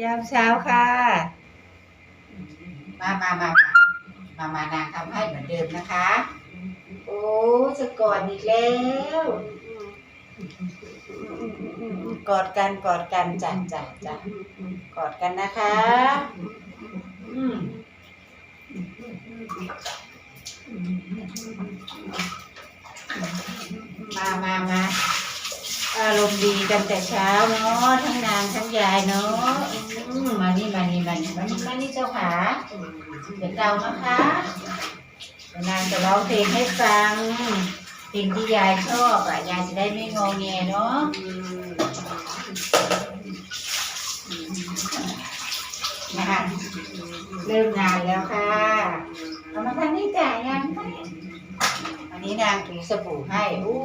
ยามเช้าค่ะ มามามามา มามานางทำให้เหมือนเดิมนะคะ โอ้จะกอดอีกแล้ว กอดกันกอดกันจ้ะจ้ะจ้ะกอดกันนะคะอืมมามามา อารมณ์ดีกันแต่เช้าเนาะทั้งนางทั้งยายเนาะอืมมานี่มานี่มานี่มานี่มานี่เจ้าขาเดี๋ยวเกานะคะเดี๋ยวนางจะร้องเพลงให้ฟังเพลงที่ยายชอบอะยายจะได้ไม่งอแงเนาะนะคะเริ่มงานแล้วค่ะเอามาทางนี้จ่ายยังไหมอันนี้นางถือสบู่ให้อู้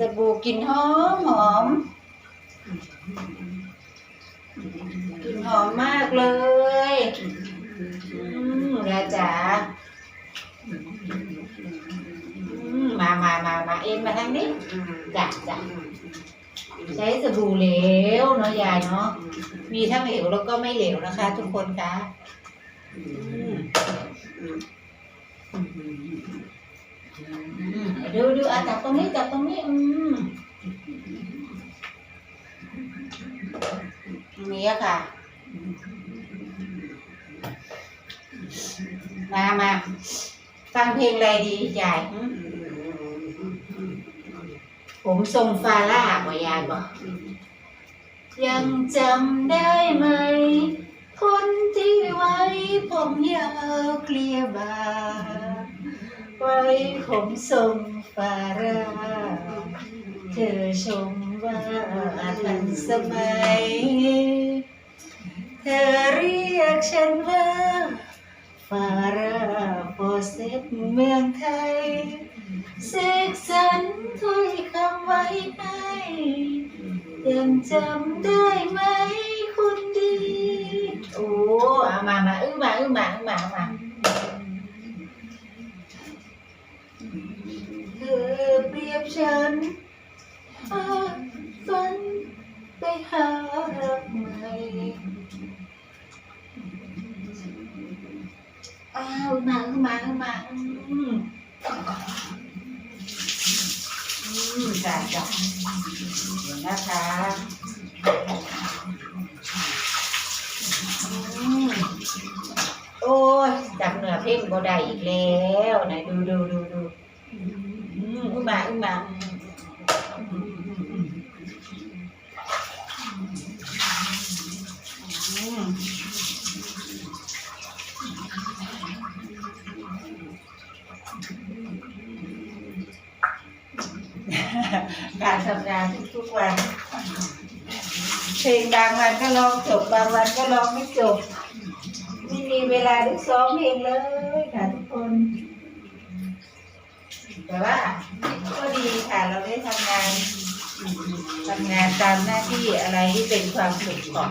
สบู่กลิ่นหอมหอมกลิ่นหอมมากเลยอืมยายจ๋าอืมมามามามาเอ็นมาทางนี้จ้ะจ้ะใช้สบู่เหลวเนาะยายเนาะมีทั้งเหลวแล้วก็ไม่เหลวนะคะ ทุกคนคะอืม ดูดูอะจับตรงนี้จับตรงนี้ อืมนี้อะค่ะ มามาฟังเพลงอะไรดียายผมทรงฟาร่าบ่ยายบอกยังจำได้ไหม คนที่ไว้ผมยาวเกลียบา ไว้ผมทรงฟาร่าเธอชมว่าทันสมัย เธอเรียกฉันว่าฟาราโปเซตเมืองไทยเสกสรรถ้อยคำไว้ให้ยังจำได้ไหมคุณดี โอ้เอามา มา อื้อมา อื้อมา อื้อมามา ฉันพาฝันไปหารักใหม่อ้าวมามามาอืมอืมจ้ะจ้ะเดี๋ยวนะคะอืมโอ้ยจำเนื้อเพลงบ่ได้อีกแล้วไหนดูดูดูดู อุ้มมาอุ้มมาการทำงานทุกๆวันเพลงบางวันก็ร้องจบบางวันก็ร้องไม่จบ ไม่มีเวลาได้ซ้อมเพลงเลยค่ะทุกคน แต่ว่าก็ดีค่ะเราได้ทำงานทำงานตามหน้าที่อะไรที่เป็นความสุขของ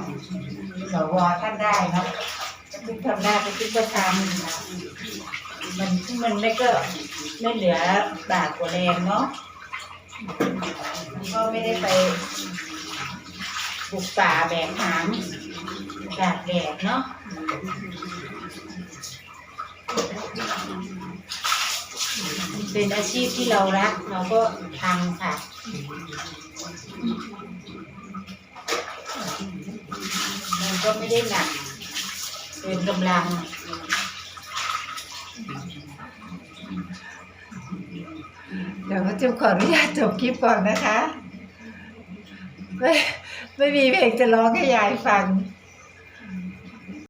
สวท่านได้เนาะทุกทำได้ทุกก็ทำมันมันไม่ก็ไม่เหลือบาทกว่าแรงเนาะมันก็ไม่ได้ไปปลูกป่าแบกหามตากแดดเนาะ เป็นอาชีพที่เรารักเราก็ทำค่ะ มันก็ไม่ได้หนักเกินกำลังเดี๋ยวก็จะขออนุญาตจบคลิปก่อนนะคะ ไม่ไม่มีเพลงจะร้องให้ยายฟัง